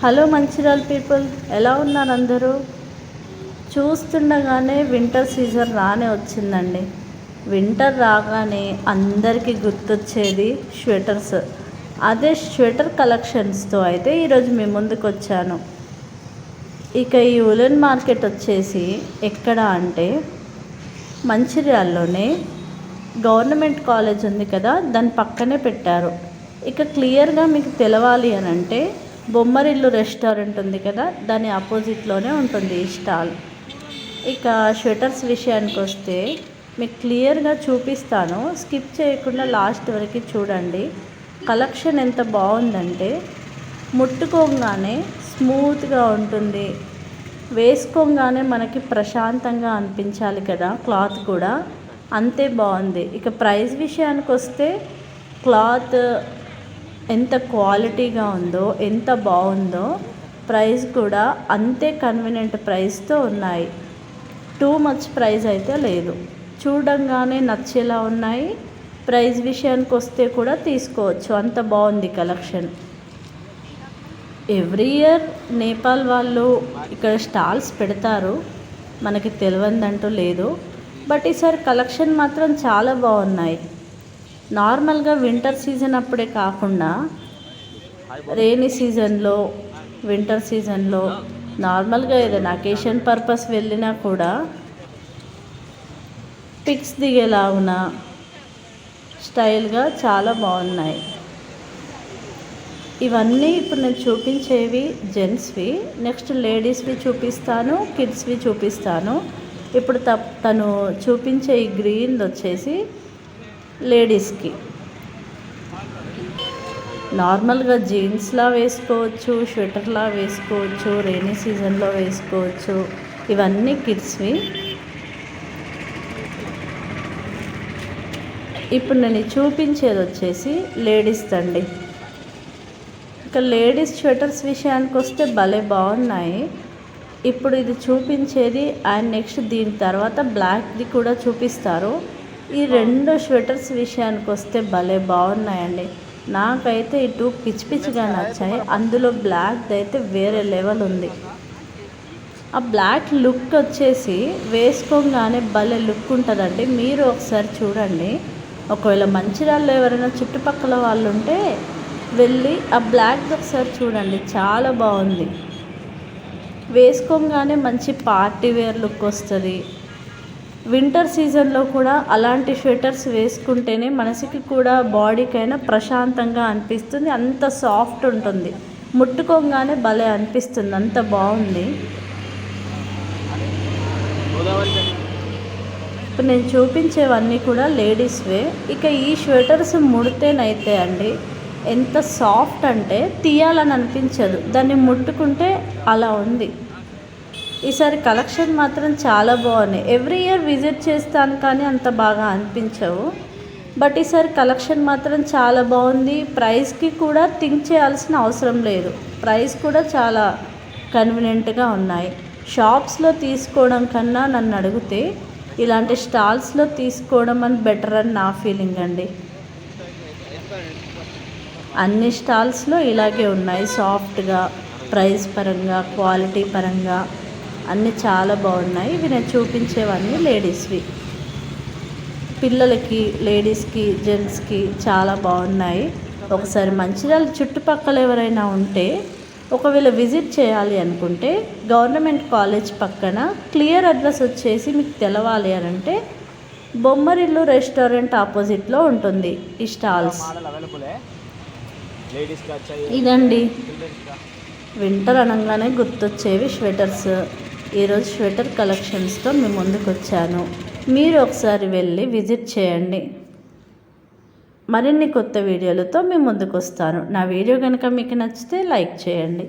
Hello Mancherial people ఎలా ఉన్నారు అందరూ? చూస్తుండగానే వింటర్ సీజన్ రానే వచ్చిందండి. వింటర్ రాగానే అందరికీ గుర్తొచ్చేది స్వెటర్స్. అదే స్వెటర్ కలెక్షన్స్తో అయితే ఈరోజు మీ ముందుకు వచ్చాను. ఇక ఈ ఉలెన్ మార్కెట్ వచ్చేసి ఎక్కడ అంటే మంచిర్యాల్లోనే గవర్నమెంట్ కాలేజ్ ఉంది కదా దాని పక్కనే పెట్టారు. ఇక క్లియర్గా మీకు తెలవాలి అని అంటే బొమ్మరిల్లు రెస్టారెంట్ ఉంది కదా దాని ఆపోజిట్లోనే ఉంటుంది ఈ స్టాల్. ఇక స్వెటర్స్ విషయానికి వస్తే మీకు క్లియర్గా చూపిస్తాను. స్కిప్ చేయకుండా లాస్ట్ వరకు చూడండి. కలెక్షన్ ఎంత బాగుందంటే ముట్టుకోగానే స్మూత్గా ఉంటుంది. వేసుకోగానే మనకి ప్రశాంతంగా అనిపించాలి కదా క్లాత్ కూడా. అంతే బాగుంది. ఇక ప్రైస్ విషయానికి వస్తే క్లాత్ ఎంత క్వాలిటీగా ఉందో ఎంత బాగుందో ప్రైస్ కూడా అంతే కన్వీనియంట్ ప్రైస్తో ఉన్నాయి. టూ మచ్ ప్రైస్ అయితే లేదు. చూడంగానే నచ్చేలా ఉన్నాయి. ప్రైస్ విషయానికి వస్తే కూడా తీసుకోవచ్చు. అంత బాగుంది కలెక్షన్. ఎవ్రీ ఇయర్ నేపాల్ వాళ్ళు ఇక్కడ స్టాల్స్ పెడతారు. మనకి తెలియదంటూ లేదు. బట్ ఈసారి కలెక్షన్ మాత్రం చాలా బాగున్నాయి. నార్మల్గా వింటర్ సీజన్ అప్పుడే కాకుండా రైనీ సీజన్లో వింటర్ సీజన్లో నార్మల్గా ఏదైనా అకేషన్ పర్పస్ వెళ్ళినా కూడా పిక్స్ దిగేలాగున స్టైల్గా చాలా బాగున్నాయి. ఇవన్నీ ఇప్పుడు నేను చూపించేవి జెంట్స్వి. నెక్స్ట్ లేడీస్వి చూపిస్తాను కిడ్స్వి చూపిస్తాను. ఇప్పుడు తను చూపించే ఈ గ్రీన్ వచ్చేసి లేడీస్కి. నార్మల్గా జీన్స్లా వేసుకోవచ్చు స్వెటర్లా వేసుకోవచ్చు రెయినీ సీజన్లో వేసుకోవచ్చు. ఇవన్నీ కిడ్స్వి. ఇప్పుడు నేను చూపించేది వచ్చేసి లేడీస్ అండి. ఇక లేడీస్ స్వెటర్స్ విషయానికి వస్తే భలే బాగున్నాయి. ఇప్పుడు ఇది చూపించేది అండ్ నెక్స్ట్ దీని తర్వాత బ్లాక్ది కూడా చూపిస్తారు. ఈ రెండు స్వెటర్స్ విషయానికి వస్తే భలే బాగున్నాయండి నాకైతే ఇటు పిచ్చి పిచ్చిగా నచ్చాయి. అందులో బ్లాక్ది అయితే వేరే లెవెల్ ఉంది. ఆ బ్లాక్ లుక్ వచ్చేసి వేసుకోగానే భలే లుక్ ఉంటుందండి. మీరు ఒకసారి చూడండి. ఒకవేళ మంచిర్యాలలో ఎవరైనా చుట్టుపక్కల వాళ్ళు ఉంటే వెళ్ళి ఆ బ్లాక్ది ఒకసారి చూడండి. చాలా బాగుంది వేసుకోగానే మంచి పార్టీ వేర్ లుక్ వస్తుంది. వింటర్ సీజన్లో కూడా అలాంటి స్వెటర్స్ వేసుకుంటేనే మనసుకి కూడా బాడీకైనా ప్రశాంతంగా అనిపిస్తుంది. అంత సాఫ్ట్ ఉంటుంది. ముట్టుకోగానే భలే అనిపిస్తుంది. అంత బాగుంది. ఇప్పుడు నేను చూపించేవన్నీ కూడా లేడీస్వే ఇక ఈ స్వెటర్స్ ముడితేనైతే అండి ఎంత సాఫ్ట్ అంటే తీయాలని అనిపించదు. దాన్ని ముట్టుకుంటే అలా ఉంది. ఈసారి కలెక్షన్ మాత్రం చాలా బాగున్నాయి. ఎవ్రీ ఇయర్ విజిట్ చేస్తాను కానీ అంత బాగా అనిపించవు. బట్ ఈసారి కలెక్షన్ మాత్రం చాలా బాగుంది. ప్రైస్కి కూడా థింక్ చేయాల్సిన అవసరం లేదు. ప్రైస్ కూడా చాలా కన్వీనియంట్గా ఉన్నాయి. షాప్స్లో తీసుకోవడం కన్నా నన్ను అడిగితే ఇలాంటి స్టాల్స్లో తీసుకోవడం అని బెటర్ అని నా ఫీలింగ్ అండి. అన్ని స్టాల్స్లో ఇలాగే ఉన్నాయి. సాఫ్ట్గా ప్రైస్ పరంగా క్వాలిటీ పరంగా. అన్నీ చాలా బాగున్నాయి. ఇవి నేను చూపించేవన్నీ లేడీస్వి. పిల్లలకి లేడీస్కి జెంట్స్కి చాలా బాగున్నాయి. ఒకసారి మంచిర్యాల చుట్టుపక్కల ఎవరైనా ఉంటే ఒకవేళ విజిట్ చేయాలి అనుకుంటే గవర్నమెంట్ కాలేజ్ పక్కన క్లియర్ అడ్రస్ వచ్చేసి మీకు తెలవాలి అని అంటే బొమ్మరిల్లు రెస్టారెంట్ ఆపోజిట్లో ఉంటుంది ఈ స్టాల్స్. ఇదండి. వింటర్ అనగానే గుర్తొచ్చేవి స్వెటర్స్. ఈరోజు స్వెటర్ కలెక్షన్స్తో మేము ముందుకు వచ్చాను మీరు ఒకసారి వెళ్ళి విజిట్ చేయండి. మరిన్ని కొత్త వీడియోలతో మేము ముందుకు వస్తాను నా వీడియో కనుక మీకు నచ్చితే లైక్ చేయండి.